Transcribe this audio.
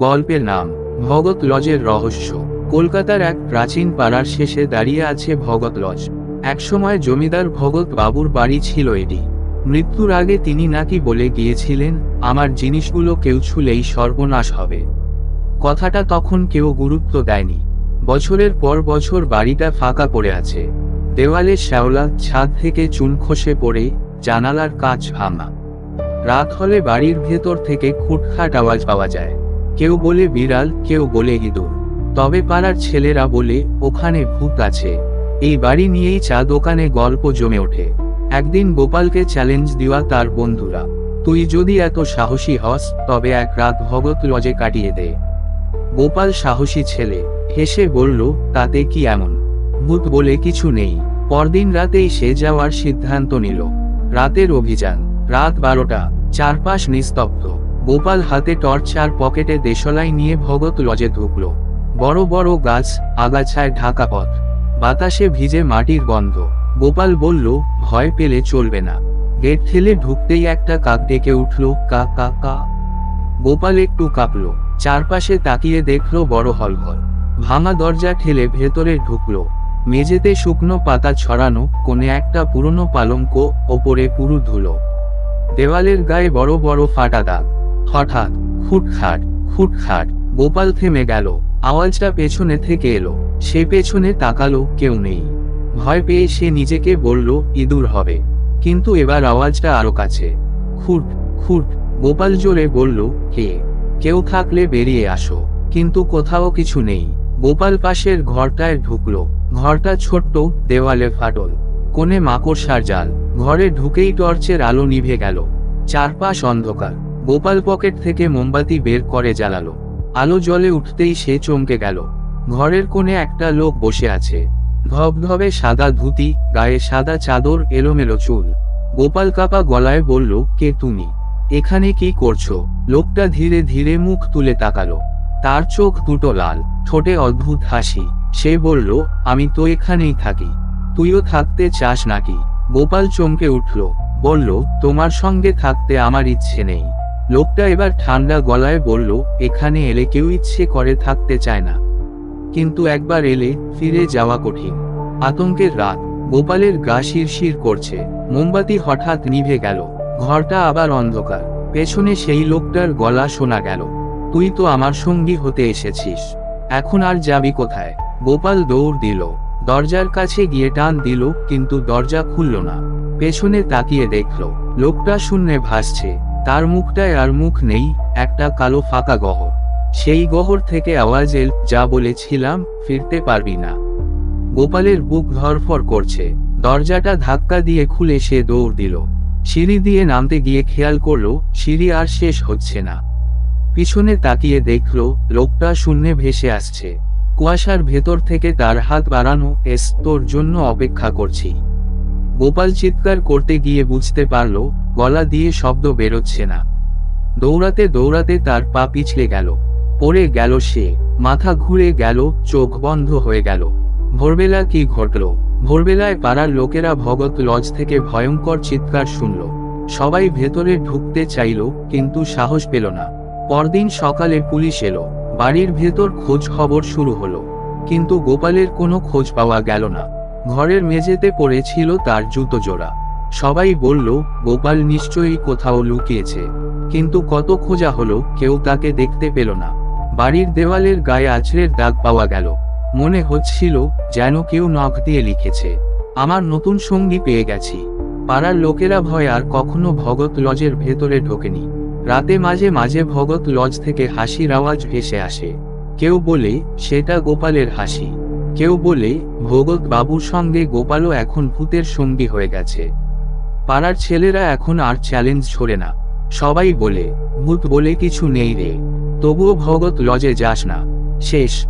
গল্পের নাম ভগত লজের রহস্য। কলকাতার এক প্রাচীন পাড়ার শেষে দাঁড়িয়ে আছে ভগত লজ। একসময় জমিদার ভগত বাবুর বাড়ি ছিল এটি। মৃত্যুর আগে তিনি নাকি বলে গিয়েছিলেন, আমার জিনিসগুলো কেউ ছুলেই সর্বনাশ হবে। কথাটা তখন কেউ গুরুত্ব দেয়নি। বছরের পর বছর বাড়িটা ফাঁকা পড়ে আছে। দেওয়ালে শ্যাওলা, ছাদ থেকে চুন খসে পড়ে, জানালার কাঁচ ভাঙা। রাত হলে বাড়ির ভেতর থেকে খুটখাট আওয়াজ পাওয়া যায়। কেউ বলে বিড়াল, কেউ বলে ইঁদুর। তবে পাড়ার ছেলেরা বলে, ওখানে ভূত আছে। এই বাড়ি নিয়েই চা দোকানে গল্প জমে ওঠে। একদিন গোপালকে চ্যালেঞ্জ দেওয়া তার বন্ধুরা, তুই যদি এত সাহসী হস, তবে এক রাত ভগত লজে কাটিয়ে দে। গোপাল সাহসী ছেলে, হেসে বলল, তাতে কি এমন? ভূত বলে কিছু নেই। পরদিন রাতেই সে যাওয়ার সিদ্ধান্ত নিল। রাতের অভিযান, রাত বারোটা, চারপাশ নিস্তব্ধ। গোপাল হাতে টর্চ আর পকেটে দেশলাই নিয়ে ভগত লজে ঢুকল। বড় বড় গাছ, আগাছায় ঢাকা পথ। বাতাসে ভিজে মাটির গন্ধ। গোপাল বলল, ভয় পেলে চলবে না। গেট ঠেলে ঢুকতেই একটা কাক ডেকে উঠল, কা কা কা। গোপাল একটু কাঁপল। চারপাশে তাকিয়ে দেখল বড় হলঘর। ভাঙা দরজা ঠেলে ভেতরে ঢুকলো। মেঝেতে শুকনো পাতা ছড়ানো, কোণে একটা পুরনো পালঙ্ক, ওপরে পুরু ধুলো। দেওয়ালের গায়ে বড় বড় ফাটা দাগ। হঠাৎ খুটখাট খুটখাট গোপাল থেমে গেল। আওয়াজটা পেছনে থেকে এলো। সে পেছনে তাকালো, কেউ নেই। ভয় পেয়ে সে নিজেকে বলল, ইঁদুর হবে। কিন্তু এবার আওয়াজটা আরও কাছে। খুট খুট, গোপাল জোরে বলল, কে? কেউ থাকলে বেরিয়ে আসো। কিন্তু কোথাও কিছু নেই। গোপাল পাশের ঘরটায় ঢুকলো। ঘরটা ছোট্ট, দেওয়ালে ফাটল। কোণে মাকড়সার জাল। ঘরে ঢুকেই টর্চের আলো নিভে গেল। চারপাশ অন্ধকার। গোপাল পকেট থেকে মোমবাতি বের করে জ্বালালো। আলো জ্বলে উঠতেই সে চমকে গেল। ঘরের কোণে একটা লোক বসে আছে। ধবধবে সাদা ধুতি, গায়ে সাদা চাদর, এলোমেলো চুল। গোপাল কাপা গলায় বলল, কে তুমি? এখানে কি করছ? লোকটা ধীরে ধীরে মুখ তুলে তাকালো। তার চোখ দুটো লাল, ঠোঁটে অদ্ভুত হাসি। সে বলল, আমি তো এখানেই থাকি। তুইও থাকতে চাস নাকি? গোপাল চমকে উঠল, বলল, তোমার সঙ্গে থাকতে আমার ইচ্ছে নেই। লোকটা এবার ঠান্ডা গলায় বলল, এখানে এলে কেউ ইচ্ছে করে থাকতে চায় না। কিন্তু একবার এলে ফিরে যাওয়া কঠিন। আতঙ্কের রাত, গোপালের গা শিরশির করছে। মোমবাতি হঠাৎ নিভে গেল। ঘরটা আবার অন্ধকার। পেছনে সেই লোকটার গলা শোনা গেল, তুই তো আমার সঙ্গী হতে এসেছিস। এখন আর যাবি কোথায়? গোপাল দৌড় দিল। দরজার কাছে গিয়ে টান দিল, কিন্তু দরজা খুলল না। পেছনে তাকিয়ে দেখল, লোকটা শূন্যে ভাসছে। তার মুখটায় আর মুখ নেই, একটা কালো ফাঁকা গহর। সেই গহর থেকে আওয়াজ এল, যা বলেছিলাম, ফিরতে পারবি না। গোপালের বুক ধরফর করছে। দরজাটা ধাক্কা দিয়ে খুলে সে দৌড় দিল। সিঁড়ি দিয়ে নামতে গিয়ে খেয়াল করল, সিঁড়ি আর শেষ হচ্ছে না। পিছনে তাকিয়ে দেখল, লোকটা শূন্যে ভেসে আসছে। কুয়াশার ভেতর থেকে তার হাত বাড়ানো, এস, তোর জন্য অপেক্ষা করছি। গোপাল চিৎকার করতে গিয়ে বুঝতে পারল, গলা দিয়ে শব্দ বেরোচ্ছে না। দৌড়াতে দৌড়াতে তার পা পিছলে গেল। পড়ে গেল সে। মাথা ঘুরে গেল, চোখ বন্ধ হয়ে গেল। ভোরবেলা কি ঘটল? ভোরবেলায় পাড়ার লোকেরা ভগত লজ থেকে ভয়ঙ্কর চিৎকার শুনল। সবাই ভেতরে ঢুকতে চাইল, কিন্তু সাহস পেল না। পরদিন সকালে পুলিশ এলো। বাড়ির ভেতর খোঁজ খবর শুরু হলো। কিন্তু গোপালের কোনো খোঁজ পাওয়া গেল না। ঘরের মেঝেতে পড়েছিল তার জুতো জোড়া। সবাই বলল, গোপাল নিশ্চয়ই কোথাও লুকিয়েছে। কিন্তু কত খোঁজা হলো, কেউ তাকে দেখতে পেল না। বাড়ির দেওয়ালের গায়ে আছড়ের দাগ পাওয়া গেল। মনে হচ্ছিল যেন কেউ নখ দিয়ে লিখেছে, আমার নতুন সঙ্গী পেয়ে গেছি। পাড়ার লোকেরা ভয় আর কখনো ভগত লজের ভেতরে ঢোকেনি। রাতে মাঝে মাঝে ভগত লজ থেকে হাসির আওয়াজ ভেসে আসে। কেউ বলে, সেটা গোপালের হাসি। কেউ বলে ভগত বাবুর সঙ্গে গোপালও এখন ভূতের সঙ্গী হয়ে গেছে। পাড়ার ছেলেরা এখন আর চ্যালেঞ্জ ছোড়ে না। সবাই বলে, ভূত বলে কিছু নেই রে। তবুও ভগত লজে যাস না। শেষ।